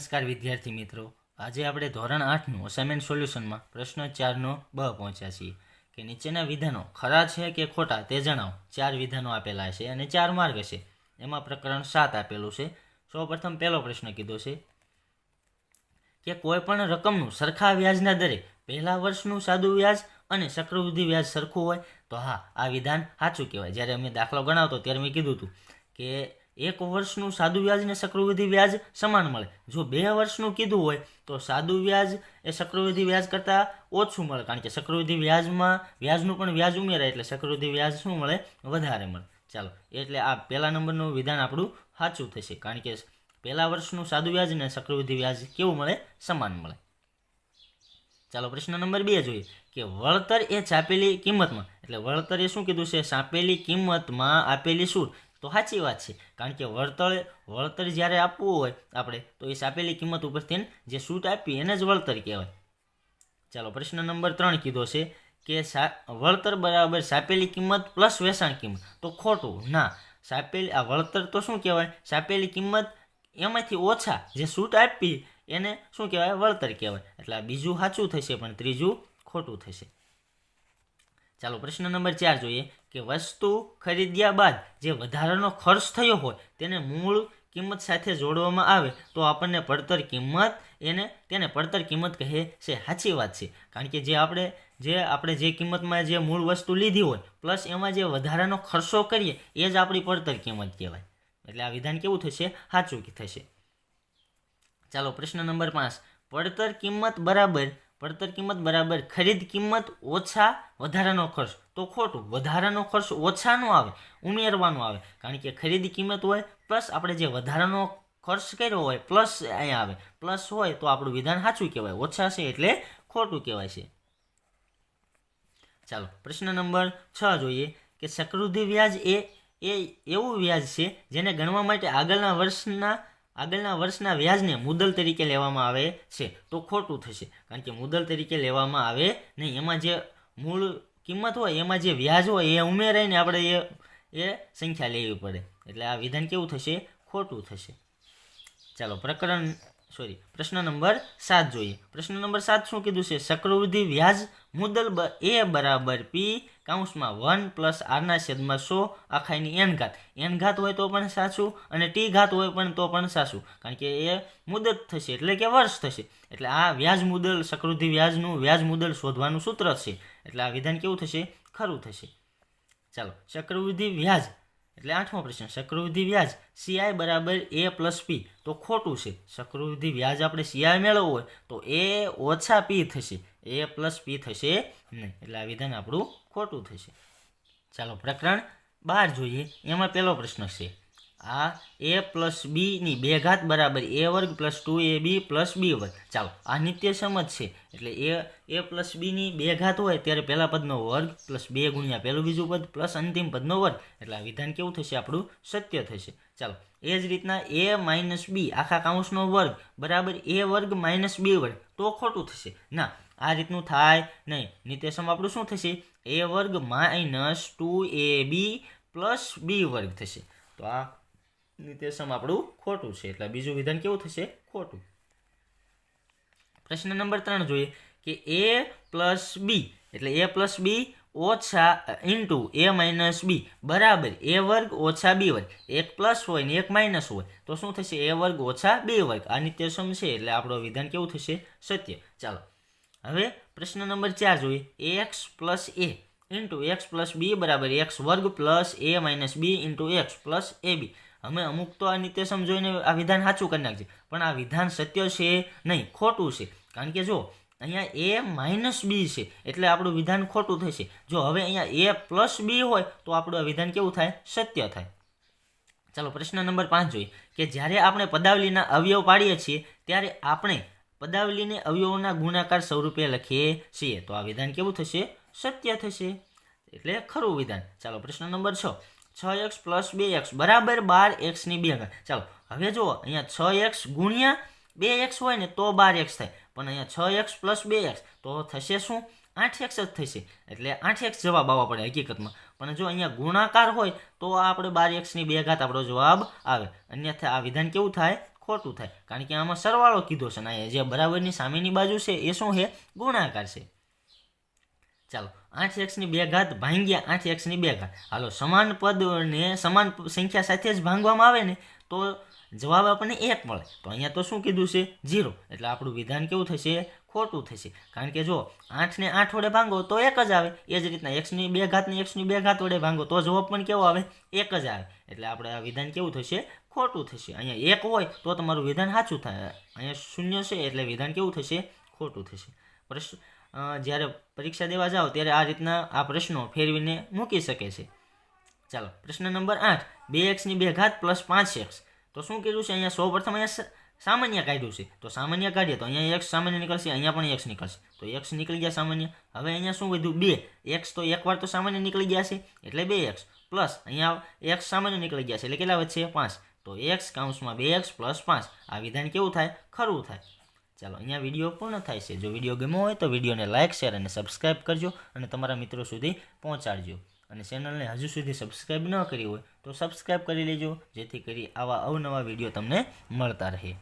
નમસ્કાર વિદ્યાર્થી મિત્રો. આજે આપણે ધોરણ આઠનું અસાઇનમેન્ટ સોલ્યુશનમાં પ્રશ્ન ચારનો બ પહોંચ્યા છીએ. કે નીચેના વિધાનો ખરા છે કે ખોટા તે જણાવો. ચાર વિધાનો આપેલા છે અને ચાર માર્ગ છે. એમાં પ્રકરણ સાત આપેલું છે. સૌપ્રથમ પહેલો પ્રશ્ન કીધો છે કે કોઈપણ રકમનું સરખા વ્યાજના દરે પહેલા વર્ષનું સાદું વ્યાજ અને ચક્રવૃદ્ધિ વ્યાજ સરખું હોય, તો હા, આ વિધાન સાચું કહેવાય. જ્યારે અમે દાખલો ગણાવતો ત્યારે મેં કીધું હતું કે એક વર્ષનું સાદું વ્યાજ ને ચક્રવૃદ્ધિ વ્યાજ સમાન મળે. જો બે વર્ષનું કીધું હોય, તો સાદું વ્યાજ એ ચક્રવૃદ્ધિ વ્યાજ કરતાં ઓછું મળે, કારણ કે ચક્રવૃદ્ધિ વ્યાજમાં, વ્યાજનું પણ વ્યાજ ઉમેરાય એટલે ચક્રવૃદ્ધિ વ્યાજ શું મળે? વધારે મળે. ચાલો, એટલે આ પહેલા નંબરનું વિધાન આપણું સાચું થશે, કારણ કે પહેલા વર્ષનું સાદું વ્યાજ ને ચક્રવૃદ્ધિ વ્યાજ કેવું મળે? સમાન મળે. ચાલો, પ્રશ્ન નંબર બે જોઈએ, કે વળતર એ છાપેલી કિંમતમાં, એટલે વળતર એ શું કીધું છે? છાપેલી કિંમતમાં આપેલી સૂટ તો સાચી વાત છે. કારણ કે વળતર વળતર જ્યારે આપવું હોય આપણે, તો એ સાપેલી કિંમત ઉપરથી જે સૂટ આપી એને જ વળતર કહેવાય. ચાલો, પ્રશ્ન નંબર ત્રણ કીધો છે કે વળતર બરાબર સાપેલી કિંમત પ્લસ વેચાણ કિંમત. તો ખોટું. ના, સાપેલી, આ વળતર તો શું કહેવાય? સાપેલી કિંમત એમાંથી ઓછા જે સૂટ આપી એને શું કહેવાય? વળતર કહેવાય. એટલે આ બીજું સાચું થશે, પણ ત્રીજું ખોટું થશે. ચાલો, પ્રશ્ન નંબર ચાર જોઈએ. કે વસ્તુ ખરીદ્યા બાદ જે વધારાનો ખર્ચ થયો હોય તેને મૂળ કિંમત સાથે જોડવામાં આવે, તો આપણને પડતર કિંમત એને, તેને પડતર કિંમત કહે છે. સાચી વાત છે. કારણ કે જે આપણે જે આપણે જે કિંમતમાં જે મૂળ વસ્તુ લીધી હોય, પ્લસ એમાં જે વધારાનો ખર્ચો કરીએ, એ જ આપણી પડતર કિંમત કહેવાય. એટલે આ વિધાન કેવું થશે? સાચું થશે? ચાલો, પ્રશ્ન નંબર પાંચ. પડતર કિંમત બરાબર, પડતર કિંમત બરાબર ખરીદ કિંમત ઓછા વધારાનો ખર્ચ. તો ખોટું. વધારાનો ખર્ચ ઓછાનો આવે, ઉમેરવાનો આવે. કારણ કે ખરીદી કિંમત હોય, પ્લસ આપણે જે વધારાનો ખર્ચ કર્યો હોય, પ્લસ અહીંયા આવે. પ્લસ હોય તો આપણું વિધાન સાચું કહેવાય. ઓછા છે એટલે ખોટું કહેવાય છે. ચાલો, પ્રશ્ન નંબર છ જોઈએ કે ચક્રવૃદ્ધિ વ્યાજ એ એ એવું વ્યાજ છે જેને ગણવા માટે આગળના વર્ષના આગળના વર્ષના વ્યાજને મુદલ તરીકે લેવામાં આવે છે. તો ખોટું થશે. કારણ કે મુદલ તરીકે લેવામાં આવે નહીં. એમાં જે મૂળ કિંમત હોય, એમાં જે વ્યાજ હોય, એ ઉમેરાઈને આપણે એ એ સંખ્યા લેવી પડે. એટલે આ વિધાન કેવું થશે? ખોટું થશે. ચાલો, પ્રકરણ સોરી પ્રશ્ન નંબર સાત જોઈએ. પ્રશ્ન નંબર સાત શું કીધું છે? ચક્રવૃદ્ધિ વ્યાજ મુદલ બ- એ બરાબર પી કાઉન્સમાં વન પ્લસ આરના છેદમાં સો આખાઈની એન ઘાત. એન ઘાત હોય તો પણ સાચું અને ટી ઘાત હોય પણ તો પણ સાચું. કારણ કે એ મુદત થશે એટલે કે વર્ષ થશે. એટલે આ વ્યાજ મુદલ, ચક્રવૃદ્ધિ વ્યાજનું વ્યાજ મુદલ શોધવાનું સૂત્ર છે. એટલે આ વિધાન કેવું થશે? ખરું થશે. ચાલો, ચક્રવૃદ્ધિ વ્યાજ. એટલે આઠમો પ્રશ્ન, ચક્રવૃદ્ધિ વ્યાજ સીઆઈ બરાબર એ પ્લસ પી તો ખોટું છે. ચક્રવૃદ્ધિ વ્યાજ આપણે સીઆઈ મેળવવું હોય, તો એ ઓછા પી થશે. એ પ્લસ પી થશે નહીં. એટલે આ વિધાન આપણું ખોટું થશે. ચાલો, પ્રકરણ બાર જોઈએ. એમાં પહેલો પ્રશ્ન છે આ એ પ્લસ બીની બે ઘાત બરાબર, એ વર્ગ plus two a b plus b વર્ગ. ચાલો, આ નિત્ય સમજ છે. એટલે એ એ પ્લસ બીની બે ઘાત હોય ત્યારે પહેલા પદનો વર્ગ પ્લસ બે ગુણ્યા પહેલું બીજું પદ પ્લસ અંતિમ પદનો વર્ગ. એટલે આ વિધાન કેવું થશે? આપણું સત્ય થશે. ચાલો, એ જ રીતના એ માઇનસ બી, આખા કાઉન્સનો વર્ગ બરાબર એ વર્ગ માઇનસ બી વર્ગ. તો ખોટું થશે. ના, આ રીતનું થાય નહીં. નિત્યસમ આપણું શું થશે? એ વર્ગ minus two a b plus b વર્ગ થશે. તો આ નિત્યસમ આપણું ખોટું છે. એટલે બીજું વિધાન કેવું થશે? ખોટું. પ્રશ્ન નંબર ત્રણ જોઈએ કે એ પ્લસ બી, એટલે એ પ્લસ બી ઓછા ઇન્ટુ એ માઇનસ બી, બરાબર, એ વર્ગ ઓછા બી વર્ગ, એક પ્લસ હોય ને એક માઇનસ હોય, તો શું થશે? એ વર્ગ ઓછા બે વર્ગ. આ નિત્યસમ છે, એટલે આપણું વિધાન કેવું થશે? સત્ય. ચાલો. હવે પ્રશ્ન નંબર ચાર જોઈએ. X plus a into x plus b બરાબર, એક્સ વર્ગ plus a minus b into x plus a b. અમે અમુક તો આ નિત્યસમ જોઈને આ વિધાન સાચું કરી નાખજે પણ આ વિધાન સત્ય છે નહીં, ખોટું છે. કારણ કે જો, અહીંયા એ માઇનસ બી છે, એટલે આપણું વિધાન ખોટું થશે. જો હવે અહીંયા એ પ્લસ બી હોય, તો આપણું આ વિધાન કેવું થાય? સત્ય થાય. ચાલો, પ્રશ્ન નંબર પાંચ જોઈએ. કે જ્યારે આપણે પદાવલીના અવયવ પાડીએ છીએ, ત્યારે આપણે પદાવલીને અવયવોના ગુણાકાર સ્વરૂપે લખીએ છીએ. તો આ વિધાન કેવું થશે? સત્ય થશે. એટલે ખરું વિધાન. ચાલો, પ્રશ્ન નંબર છ. છ એક્સ પ્લસ બે એક્સ. બરાબર બાર એક્સની બે ઘાત ચાલો, હવે જુઓ, અહીંયા છ એક્સ ગુણ્યા બે એક્સ હોય ને તો બાર એક્સ થાય. પણ અહીંયા છ એક્સ પ્લસ બે એક્સ, તો થશે શું? આઠ એક્સ જ થશે. એટલે આઠ એક્સ જવાબ આવવા પડે હકીકતમાં. પણ જો અહીંયા ગુણાકાર હોય, તો આપણે બાર એક્સની બે ઘાત આપણો જવાબ આવે. અન્યથા આ વિધાન કેવું થાય? ખોટું થાય. કારણ કે આમાં સરવાળો કીધો છે ને જે બરાબરની સામેની બાજુ છે, એ શું છે? ગુણાકાર છે. ચાલો આઠ એક્સની બે ઘાત ભાંગ્યા આઠ એક્સની બે ઘાત. હાલો, સમાન પદને સમાન સંખ્યા સાથે જ ભાંગવામાં આવે ને, તો જવાબ આપણને એક મળે. તો અહીંયા તો શું કીધું છે? ઝીરો. એટલે આપણું વિધાન કેવું થશે? ખોટું થશે. કારણ કે જો આઠને આઠ વડે ભાંગો તો એક જ આવે. એ જ રીતના એક્સની બે ઘાતને એક્સની બે ઘાત વડે ભાંગો તો જવાબ પણ કેવો આવે? એક જ આવે. એટલે આપણે આ વિધાન કેવું થશે? ખોટું થશે. અહીંયા એક હોય તો તમારું વિધાન સાચું થાય. અહીંયા શૂન્ય છે એટલે વિધાન કેવું થશે? ખોટું થશે. પ્રશ્ન જ્યારે પરીક્ષા દેવા જાઓ ત્યારે આ રીતના આ પ્રશ્નો ફેરવીને મૂકી શકે છે. ચાલો, પ્રશ્ન નંબર આઠ, બે એક્સની બે ઘાત પ્લસ પાંચ એક્સ. તો શું કીધું છે? અહીંયા સૌ પ્રથમ અહીંયા સામાન્ય કાઢ્યું છે. તો સામાન્ય કાઢીએ તો અહીંયા એક્સ સામાન્ય નીકળશે, અહીંયા પણ એક્સ નીકળશે. તો એક્સ નીકળી ગયા સામાન્ય. હવે અહીંયા શું વધ્યું? બે. એક્સ તો એકવાર તો સામાન્ય નીકળી ગયા છે, એટલે બે એક્સ. પ્લસ અહીંયા એક્સ સામાન્ય નીકળી ગયા છે, એટલે કેટલા વધશે? પાંચ. તો એક્સ કાઉન્સમાં બે એક્સ પ્લસ પાંચ. આ વિધાન કેવું થાય? ખરું થાય. ચાલો, અહીંયા વીડિયો પૂર્ણ થાય છે. જો વીડિયો ગમ્યો હોય તો વિડીયોને લાઇક શેર અને સબસ્ક્રાઇબ કરજો અને તમારા મિત્રો સુધી પહોંચાડજો. અને ચેનલને હજુ સુધી સબસ્ક્રાઇબ ન કરી હોય તો સબસ્ક્રાઇબ કરી લેજો, જેથી કરી આવા અવનવા વીડિયો તમને મળતા રહે.